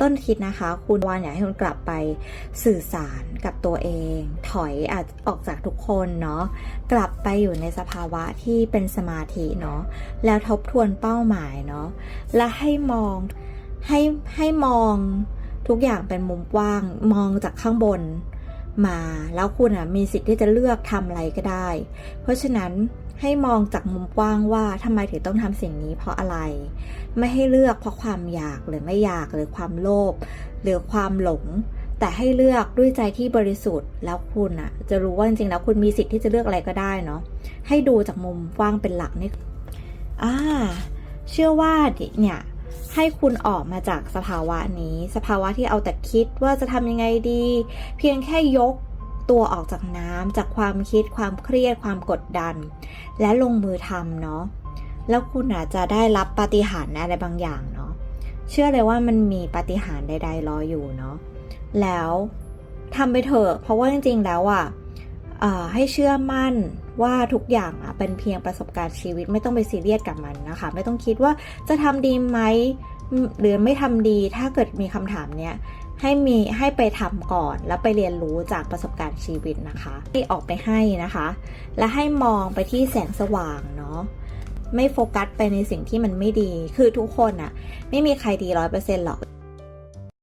ต้นคิดนะคะ คุณวานอยากให้คุณกลับไปสื่อสารกับตัวเอง ถอยอาจออกจากทุกคนเนาะกลับไปอยู่ในสภาวะที่เป็นสมาธิเนาะแล้วทบทวนเป้าหมายเนาะและให้มองให้ให้มองทุกอย่างเป็นมุมกว้างมองจากข้างบน มา แล้วคุณอะมีสิทธิ์ที่จะเลือกทำอะไรก็ได้ เพราะฉะนั้นให้มองจากมุมกว้างว่าทำไมถึงต้องทำสิ่งนี้เพราะอะไร ไม่ให้เลือกเพราะความอยากหรือไม่อยากหรือความโลภหรือความหลง แต่ให้เลือกด้วยใจที่บริสุทธิ์ แล้วคุณอะ จะรู้ว่าจริงๆแล้วคุณมีสิทธิ์ที่จะเลือกอะไรก็ได้เนาะให้ดูจากมุมกว้างเป็นหลักนี่อ่าเชื่อว่าเนี่ย ให้คุณออกมาจากสภาวะนี้ สภาวะที่เอาแต่คิดว่าจะทำยังไงดี เพียงแค่ยกตัวออกจากน้ำจากความคิดความเครียดความกดดัน และลงมือทำเนาะแล้วคุณอาจจะได้รับปาฏิหาริย์อะไรบางอย่างเนาะเชื่อเลยว่ามันมีปาฏิหาริย์ใด ๆ รออยู่เนาะแล้วทำไปเถอะเพราะว่าจริงๆแล้วอะเอ่อ ให้เชื่อมั่นว่าทุกอย่างเป็นเพียงประสบการณ์ชีวิตไม่ต้องไปซีเรียสกับมันนะคะ ไม่ต้องคิดว่าจะทำดีไหมหรือไม่ทำดีถ้าเกิดมีคำถามเนี้ยให้มีให้ไปทำก่อนแล้วไปเรียนรู้จากประสบการณ์ชีวิตนะคะ ที่ออกไปให้นะคะ และให้มองไปที่แสงสว่างเนาะไม่โฟกัสไปในสิ่งที่มันไม่ดี คือทุกคนอะไม่มีใครดีร้อยเปอร์เซ็นต์หรอก